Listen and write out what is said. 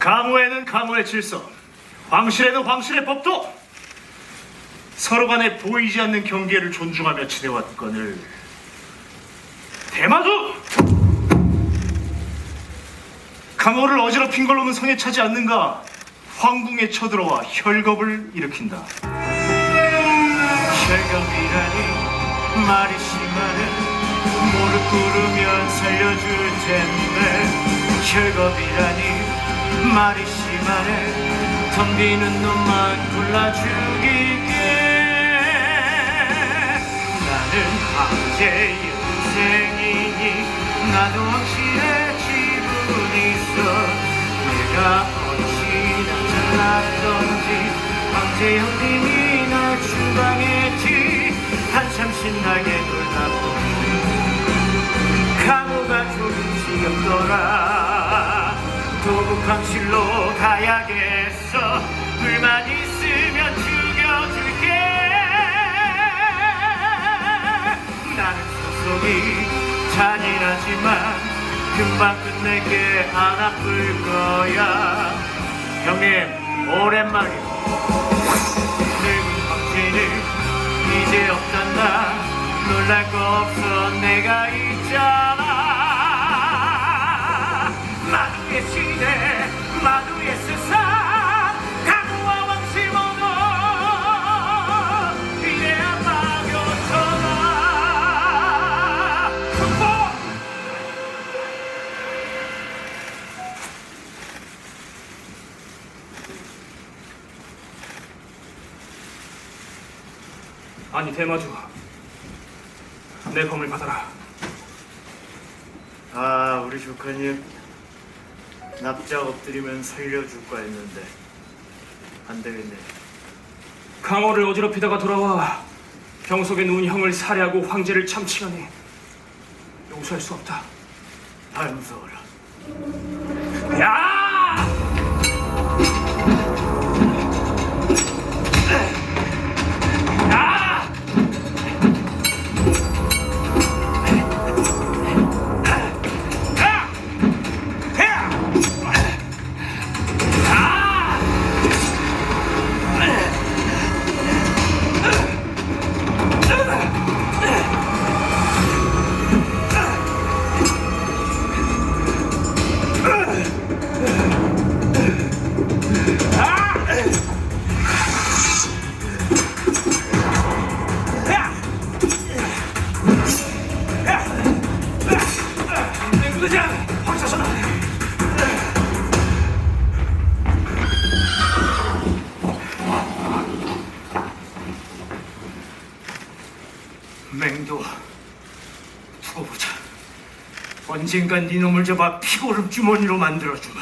강호에는 강호의 질서, 황실에는 황실의 법도. 서로 간에 보이지 않는 경계를 존중하며 지내왔거늘 대마도 강호를 어지럽힌 걸로는 성에 차지 않는가? 황궁에 쳐들어와 혈겁을 일으킨다. 혈겁이라니 말이 심하네. 무릎 꿇으면 살려줄 텐데 혈겁이라니 말이 심하네 덤 비는 놈만 골라 죽이게 나는 황제의 인생이니 나도 황실의 지분 있어. 내가 어찌나 잘났던지 황제 형님이 황실로 가야겠어. 불만 있으면 죽여줄게. 나는 소속이 잔인하지만 금방 끝낼게. 안 아플 거야. 형님 오랜만이고 늙은 황제는 이제 없단다. 놀랄 거 없어. 내가 있 아니 대마주 내 검을 받아라. 아 우리 조카님. 납작 엎드리면 살려줄까 했는데. 안 되겠네. 강호를 어지럽히다가 돌아와 병석에 누운 형을 살해하고 황제를 참칭하니 용서할 수 없다. 야! 야! 맹도 두고 보자. 언젠간 네 놈을 잡아 피고름 주머니로 만들어주마